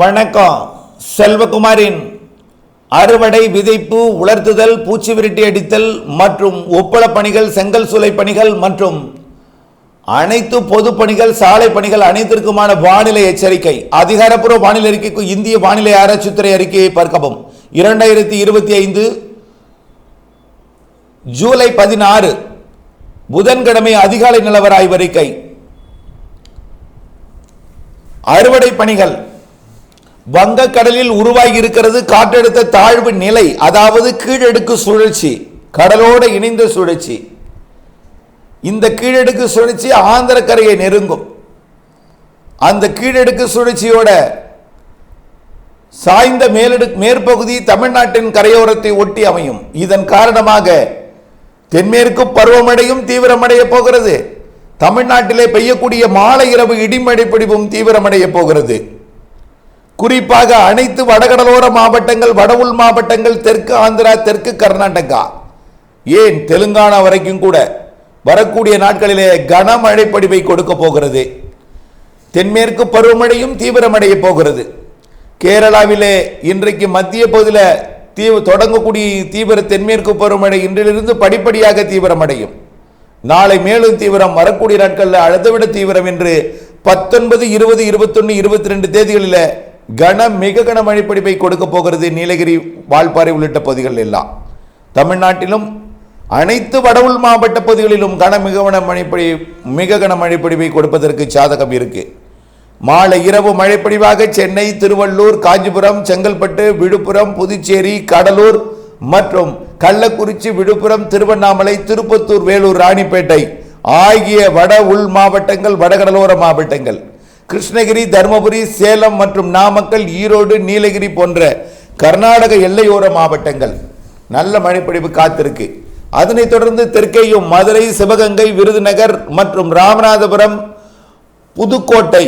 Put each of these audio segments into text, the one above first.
வணக்கம். செல்வகுமாரின் அறுவடை விதைப்பு உலர்த்துதல் பூச்சி விரட்டி அடித்தல் மற்றும் ஒப்பள பணிகள் செங்கல் சூளை பணிகள் மற்றும் அனைத்து பொது பணிகள் சாலை பணிகள் அனைத்திற்குமான வானிலை எச்சரிக்கை. அதிகாரப்பூர்வ வானிலை அறிக்கைக்கு இந்திய வானிலை ஆராய்ச்சித்துறை அறிக்கையை பார்க்கவும். இரண்டாயிரத்தி இருபத்தி ஐந்து ஜூலை பதினாறு புதன்கிழமை அதிகாலை நிலவர ஆய்வறிக்கை அறுவடை பணிகள் வங்கக்கடலில் உருவாகி இருக்கிறது காற்றழுத்த தாழ்வு நிலை அதாவது கீழடுக்கு சுழற்சி கடலோடு இணைந்த சுழற்சி. இந்த கீழடுக்கு சுழற்சி ஆந்திர கரையை நெருங்கும். அந்த கீழடுக்கு சுழற்சியோட சாய்ந்த மேலடு மேற்பகுதி தமிழ்நாட்டின் கரையோரத்தை ஒட்டி அமையும். இதன் காரணமாக தென்மேற்கு பருவமடையும் தீவிரமடைய போகிறது. தமிழ்நாட்டிலே பெய்யக்கூடிய மாலை இரவு இடிமழை பிடிப்பும் தீவிரமடைய போகிறது. குறிப்பாக அனைத்து வடகடலோர மாவட்டங்கள் வடவுள் மாவட்டங்கள் தெற்கு ஆந்திரா தெற்கு கர்நாடகா. ஏன் தெலுங்கானா வரைக்கும் கூட வரக்கூடிய நாட்களிலே கனமழை படிவை கொடுக்க போகிறது. தென்மேற்கு பருவமழையும் தீவிரமடைய போகிறது. கேரளாவிலே இன்றைக்கு மத்திய பகுதியில் தீவு தொடங்கக்கூடிய தீவிர தென்மேற்கு பருவமழை இன்றிலிருந்து படிப்படியாக தீவிரமடையும். நாளை மேலும் தீவிரம் வரக்கூடிய நாட்களில் அழுதவிட தீவிரம் என்று பத்தொன்பது இருபது இருபத்தொன்னு இருபத்தி ரெண்டு தேதிகளில் கன மிக கன மழைப்பிடிப்பை கொடுக்க போகிறது நீலகிரி வால்பாறை உள்ளிட்ட பகுதிகள் எல்லாம் தமிழ்நாட்டிலும் அனைத்து வடவுள் மாவட்ட பகுதிகளிலும் கன மிக கன மழைப்படி மிக கன மழைப்படிவை கொடுப்பதற்கு சாதகம் இருக்கு. மாலை இரவு மழைப்படிவாக சென்னை திருவள்ளூர் காஞ்சிபுரம் செங்கல்பட்டு விழுப்புரம் புதுச்சேரி கடலூர் மற்றும் கள்ளக்குறிச்சி விழுப்புரம் திருவண்ணாமலை திருப்பத்தூர் வேலூர் ராணிப்பேட்டை ஆகிய வட உள் மாவட்டங்கள் வடகடலோர மாவட்டங்கள். கிருஷ்ணகிரி தருமபுரி சேலம் மற்றும் நாமக்கல் ஈரோடு நீலகிரி போன்ற கர்நாடக எல்லையோர மாவட்டங்கள். நல்ல மழைப்பொழிவு காத்திருக்கு. அதனைத் தொடர்ந்து தெற்கேயும் மதுரை சிவகங்கை விருதுநகர் மற்றும் ராமநாதபுரம் புதுக்கோட்டை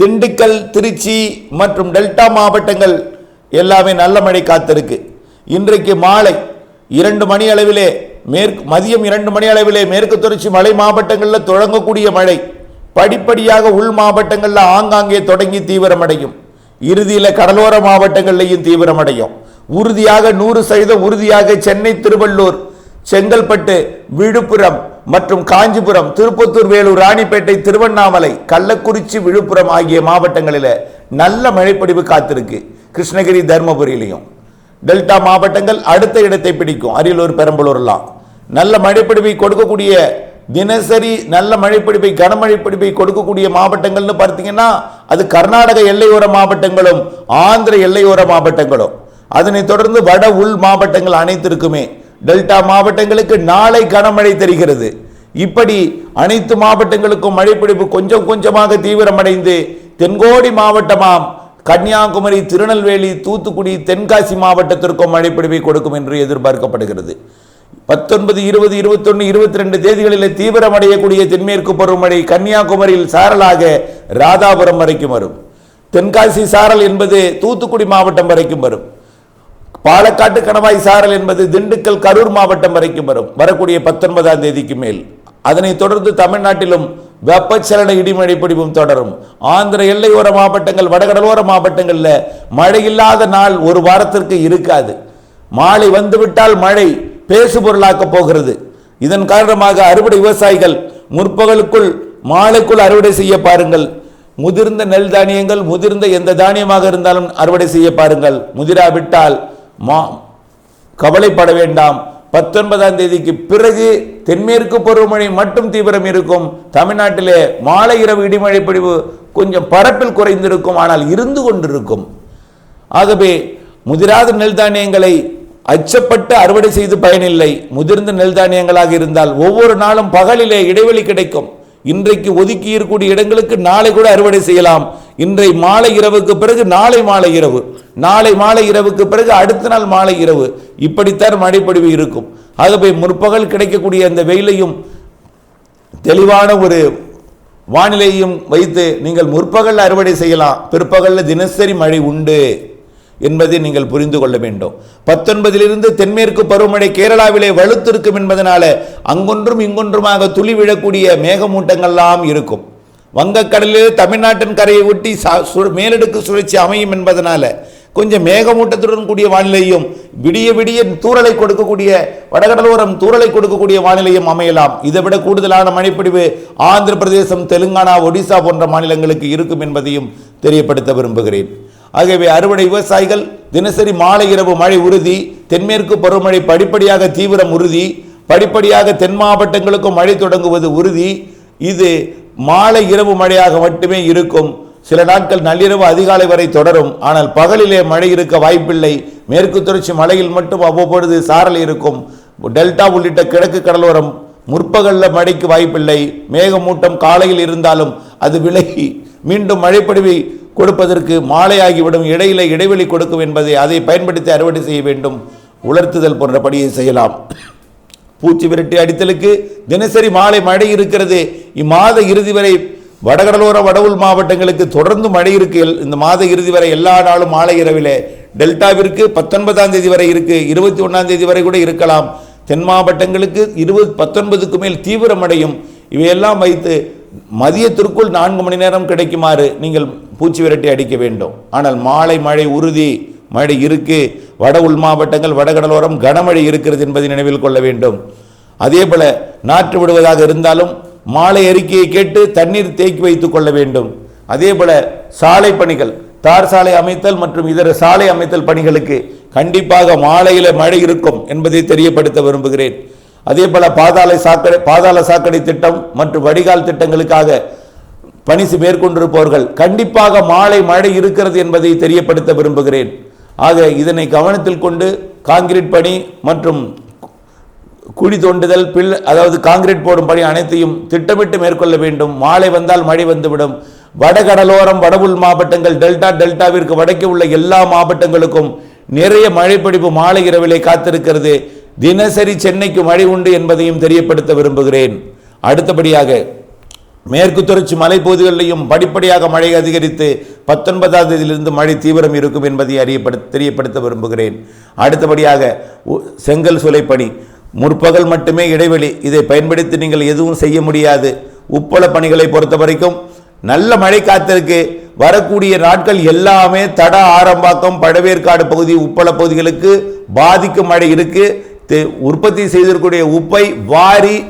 திண்டுக்கல் திருச்சி மற்றும் டெல்டா மாவட்டங்கள் எல்லாமே நல்ல மழை காத்திருக்கு. இன்றைக்கு மாலை இரண்டு மணி அளவிலே மேற்கு மதியம் இரண்டு மணி அளவிலே மேற்கு தொடர்ச்சி மலை மாவட்டங்களில் தொடங்கக்கூடிய மழை. படிப்படியாக உள் மாவட்டங்களில் ஆங்காங்கே தொடங்கி தீவிரமடையும். இறுதியில் கடலோர மாவட்டங்கள்லையும் தீவிரமடையும். உறுதியாக நூறு சதவீதம் உறுதியாக சென்னை திருவள்ளூர் செங்கல்பட்டு விழுப்புரம் மற்றும் காஞ்சிபுரம் திருப்பத்தூர் வேலூர் ராணிப்பேட்டை திருவண்ணாமலை கள்ளக்குறிச்சி விழுப்புரம் ஆகிய மாவட்டங்களில் நல்ல மழைப்பொழிவு காத்திருக்கு. கிருஷ்ணகிரி தருமபுரியிலையும். டெல்டா மாவட்டங்கள் அடுத்த இடத்தை பிடிக்கும். அரியலூர் பெரம்பலூர்லாம். நல்ல மழைப்பொழிவை கொடுக்கக்கூடிய தினசரி நல்ல மழைப்பிடிப்பை கனமழைப்பிடிப்பை கொடுக்கக்கூடிய மாவட்டங்கள்னு பார்த்தீங்கன்னா அது கர்நாடக எல்லையோர மாவட்டங்களும் ஆந்திர எல்லையோர மாவட்டங்களும். அதனைத் தொடர்ந்து வட உள் மாவட்டங்கள் அனைத்திற்குமே. டெல்டா மாவட்டங்களுக்கு நாளை கனமழை தெரிகிறது. இப்படி அனைத்து மாவட்டங்களுக்கும் மழைப்பிடிப்பு கொஞ்சம் கொஞ்சமாக தீவிரமடைந்து தென்கோடி மாவட்டமாம் கன்னியாகுமரி திருநெல்வேலி தூத்துக்குடி தென்காசி மாவட்டத்திற்கும் மழைப்பிடிப்பை கொடுக்கும் என்று எதிர்பார்க்கப்படுகிறது. பத்தொன்பது இருபது இருபத்தொன்னு இருபத்தி ரெண்டு தேதிகளில் தீவிரமடையக்கூடிய தென்மேற்கு பருவமழை கன்னியாகுமரியில் சாரலாக ராதாபுரம் வரைக்கும் வரும். தென்காசி சாரல் என்பது தூத்துக்குடி மாவட்டம் வரைக்கும் வரும். பாலக்காட்டு கணவாய் சாரல் என்பது திண்டுக்கல் கரூர் மாவட்டம் வரைக்கும் வரும். வரக்கூடிய பத்தொன்பதாம் தேதிக்கு மேல். அதனைத் தொடர்ந்து தமிழ்நாட்டிலும் வெப்பச்சலன இடிமழை பிடிவும் தொடரும். ஆந்திர எல்லையோர மாவட்டங்கள் வடகடலோர மாவட்டங்களில் மழை இல்லாத நாள் ஒரு வாரத்திற்கு இருக்காது. மாலை வந்துவிட்டால் மழை பேசுபொருளாக்க போகிறது. இதன் காரணமாக அறுவடை விவசாயிகள் முற்பகலுக்குள் மாலைக்குள் அறுவடை செய்ய பாருங்கள். முதிர்ந்த நெல் தானியங்கள் முதிர்ந்த எந்த தானியமாக இருந்தாலும் அறுவடை செய்ய பாருங்கள். முதிராவிட்டால் மா கவலைப்பட வேண்டாம். பத்தொன்பதாம் தேதிக்கு பிறகு தென்மேற்கு பருவமழை மட்டும் தீவிரம் இருக்கும். தமிழ்நாட்டிலே மாலை இரவு இடிமழை பொழிவு கொஞ்சம் பரப்பில் குறைந்திருக்கும் ஆனால் இருந்து கொண்டிருக்கும். ஆகவே முதிராத நெல் தானியங்களை அச்சப்பட்டு அறுவடை செய்து பயனில்லை. முதிர்ந்த நெல் தானியங்களாக இருந்தால் ஒவ்வொரு நாளும் பகலிலே இடைவெளி கிடைக்கும். இன்றைக்கு ஒதுக்கி இருக்கக்கூடிய இடங்களுக்கு நாளை கூட அறுவடை செய்யலாம். இன்றை மாலை இரவுக்கு பிறகு நாளை மாலை இரவு. நாளை மாலை இரவுக்கு பிறகு அடுத்த நாள் மாலை இரவு. இப்படித்தான் மழைப்பொழிவு இருக்கும். ஆகவே முற்பகல் கிடைக்கக்கூடிய அந்த வெயிலையும் தெளிவான ஒரு வானிலையும் வைத்து நீங்கள் முற்பகல் அறுவடை செய்யலாம். பிற்பகலில் தினசரி மழை உண்டு. என்பதை நீங்கள் புரிந்து கொள்ள வேண்டும். பத்தொன்பதிலிருந்து தென்மேற்கு பருவமழை கேரளாவிலே வலுத்திருக்கும் என்பதனால அங்கொன்றும் இங்கொன்றுமாக துளி விழக்கூடிய மேகமூட்டங்கள்லாம் இருக்கும். வங்கக்கடலில் தமிழ்நாட்டின் கரையை ஒட்டி சா- சு- மேலடுக்கு சுழற்சி அமையும் என்பதனால கொஞ்சம் மேகமூட்டத்துடன் கூடிய வானிலையும் விடிய விடிய தூறலை கொடுக்கக்கூடிய வடகடலோரம் தூறலை கொடுக்கக்கூடிய வானிலையும் அமையலாம். இதை விட கூடுதலான மழைப்பிடிவு ஆந்திர பிரதேசம் தெலுங்கானா ஒடிசா போன்ற மாநிலங்களுக்கு இருக்கும் என்பதையும் தெரியப்படுத்த விரும்புகிறேன். ஆகவே அறுவடை விவசாயிகள் தினசரி மாலை இரவு மழை உறுதி தென்மேற்கு பருவமழை படிப்படியாக தீவிரம் உறுதி படிப்படியாக தென் மாவட்டங்களுக்கும் மழை தொடங்குவது உறுதி. இது மாலை இரவு மழையாக மட்டுமே இருக்கும். சில நாட்கள் நள்ளிரவு அதிகாலை வரை தொடரும். ஆனால் பகலிலே மழை இருக்க வாய்ப்பில்லை. மேற்கு தொடர்ச்சி மலையில் மட்டும் அவ்வப்பொழுது சாரல் இருக்கும். டெல்டா உள்ளிட்ட கிழக்கு கடலோரம் முற்பகல்ல மழைக்கு வாய்ப்பில்லை. மேகமூட்டம் காலையில் இருந்தாலும் அது விலகி மீண்டும் மழைப்பொழிவை கொடுப்பதற்கு மாலையாகிவிடும். இடையில இடைவெளி கொடுக்கும் என்பதை அதை பயன்படுத்தி அறுவடை செய்ய வேண்டும். உலர்த்துதல் போன்ற பணியை செய்யலாம். பூச்சி விரட்டி அடித்தலுக்கு தினசரி மாலை மழை இருக்கிறது. இம்மாத இறுதி வரை வடகடலோர வடவுள் மாவட்டங்களுக்கு தொடர்ந்து மழை இருக்கு. இந்த மாத இறுதி வரை எல்லா நாளும் மாலை இரவிலே. டெல்டாவிற்கு பத்தொன்பதாம் தேதி வரை இருக்கு. இருபத்தி ஒன்றாம் தேதி வரை கூட இருக்கலாம். தென் மாவட்டங்களுக்கு இருபது பத்தொன்பதுக்கு மேல் தீவிரமடையும். இவையெல்லாம் வைத்து மதியத்திற்குள் நான்கு மணி நேரம் கிடைக்குமாறு நீங்கள் பூச்சி விரட்டி அடிக்க வேண்டும். ஆனால் மாலை மழை உறுதி மழை இருக்கு. வட உள் மாவட்டங்கள் வடகடலோரம் கனமழை இருக்கிறது என்பதை நினைவில் கொள்ள வேண்டும். அதே போல நாற்று விடுவதாக இருந்தாலும் மாலை அறிக்கையை கேட்டு தண்ணீர் தேக்கி வைத்துக் கொள்ள வேண்டும். அதே போல சாலை பணிகள் தார் சாலை அமைத்தல் மற்றும் இதர சாலை அமைத்தல் பணிகளுக்கு கண்டிப்பாக மாலையில் மழை இருக்கும் என்பதை தெரியப்படுத்த விரும்புகிறேன். அதே போல பாதாள சாக்கடை பாதாள சாக்கடை திட்டம் மற்றும் வடிகால் திட்டங்களுக்காக பணிசு மேற்கொண்டிருப்பவர்கள் கண்டிப்பாக மாலை மழை இருக்கிறது என்பதை தெரியப்படுத்த விரும்புகிறேன். ஆக இதனை கவனத்தில் கொண்டு காங்கிரீட் பணி மற்றும் குழி தோண்டுதல் பில் அதாவது காங்கிரீட் போடும் பணி அனைத்தையும் திட்டமிட்டு மேற்கொள்ள வேண்டும். மாலை வந்தால் மழை வந்துவிடும். வடகடலோரம் வடவுள் மாவட்டங்கள் டெல்டா டெல்டாவிற்கு வடக்கே உள்ள எல்லா மாவட்டங்களுக்கும் நிறைய மழைப்பிடிப்பு மாலை இரவிலே காத்திருக்கிறது. தினசரி சென்னைக்கு மழை உண்டு என்பதையும் தெரியப்படுத்த விரும்புகிறேன். அடுத்தபடியாக மேற்கு தொடர்ச்சி மலைப்பகுதிகளிலும் படிப்படியாக மழை அதிகரித்து பத்தொன்பதாம் தேதியிலிருந்து மழை தீவிரம் இருக்கும் என்பதை அறியப்படு தெரியப்படுத்த விரும்புகிறேன். அடுத்தபடியாக உ- செங்கல் சுலைப்பணி முற்பகல் மட்டுமே இடைவெளி. இதை பயன்படுத்தி நீங்கள் எதுவும் செய்ய முடியாது. உப்பள பணிகளை பொறுத்த வரைக்கும் நல்ல மழை காத்திருக்கு. வரக்கூடிய நாட்கள் எல்லாமே தட ஆரம்பாக்கம் பழவேற்காடு பகுதி உப்பள பகுதிகளுக்கு பாதிக்கும் மழை இருக்குது உற்பத்தி செய்திருக்கக்கூடிய உப்பை வாரி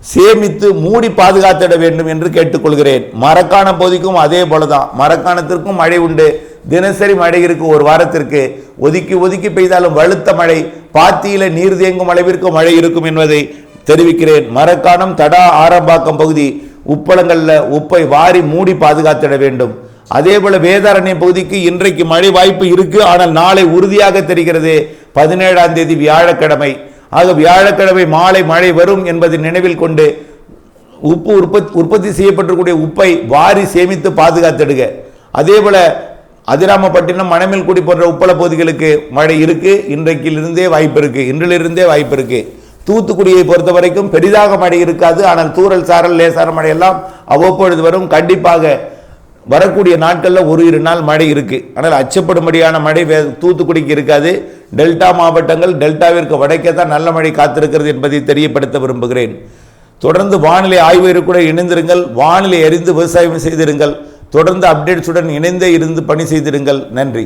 சேமித்து மூடி பாதுகாத்திட வேண்டும் என்று கேட்டுக்கொள்கிறேன். மரக்கான பகுதிக்கும் அதே போலதான். மரக்காணத்திற்கும் மழை உண்டு. தினசரி மழை இருக்கு ஒரு வாரத்திற்கு. ஒதுக்கி ஒதுக்கி பெய்தாலும் வலுத்த மழை. பாத்தியில நீர் தேங்கும் அளவிற்கு மழை இருக்கும் என்பதை தெரிவிக்கிறேன். மரக்காணம் தடா ஆரம்பாக்கம் பகுதி உப்பளங்களில் உப்பை வாரி மூடி பாதுகாத்திட வேண்டும். அதே போல வேதாரண்யம் பகுதிக்கு இன்றைக்கு மழை வாய்ப்பு இருக்கு. ஆனால் நாளை உறுதியாக தெரிகிறது. பதினேழாம் தேதி வியாழக்கிழமை. ஆக வியாழக்கிழமை மாலை மழை வரும் என்பதை நினைவில் கொண்டு உப்பு உற்பத்தி உற்பத்தி செய்யப்பட்டிருக்கூடிய உப்பை வாரி சேமித்து பாதுகாத்திடுக அதே போல் அதிராமப்பட்டினம் மணமேல்குடி போன்ற உப்பள பகுதிகளுக்கு மழை இருக்குது இன்றைக்கிலிருந்தே வாய்ப்பு இருக்குது இன்றிலிருந்தே வாய்ப்பு இருக்குது தூத்துக்குடியை பொறுத்த வரைக்கும் பெரிதாக மழை இருக்காது. ஆனால் தூறல் சாரல் லேசான மழையெல்லாம் அவ்வப்பொழுது வரும். கண்டிப்பாக வரக்கூடிய நாட்களில் ஒரு இரு நாள் மழை இருக்குது ஆனால் அச்சப்படும்படியான மழை வே- தூத்துக்குடிக்கு இருக்காது. டெல்டா மாவட்டங்கள் டெல்டாவிற்கு வடக்கே தான் நல்ல மழை காத்திருக்கிறது என்பதை தெரியப்படுத்த விரும்புகிறேன். தொடர்ந்து வானிலை ஆய்வு கூட இணைந்திருங்கள். வானிலை அறிந்து விவசாயம் செய்திருங்கள். தொடர்ந்து அப்டேட்ஸுடன் இணைந்தே இருந்து பணி செய்திருங்கள். நன்றி.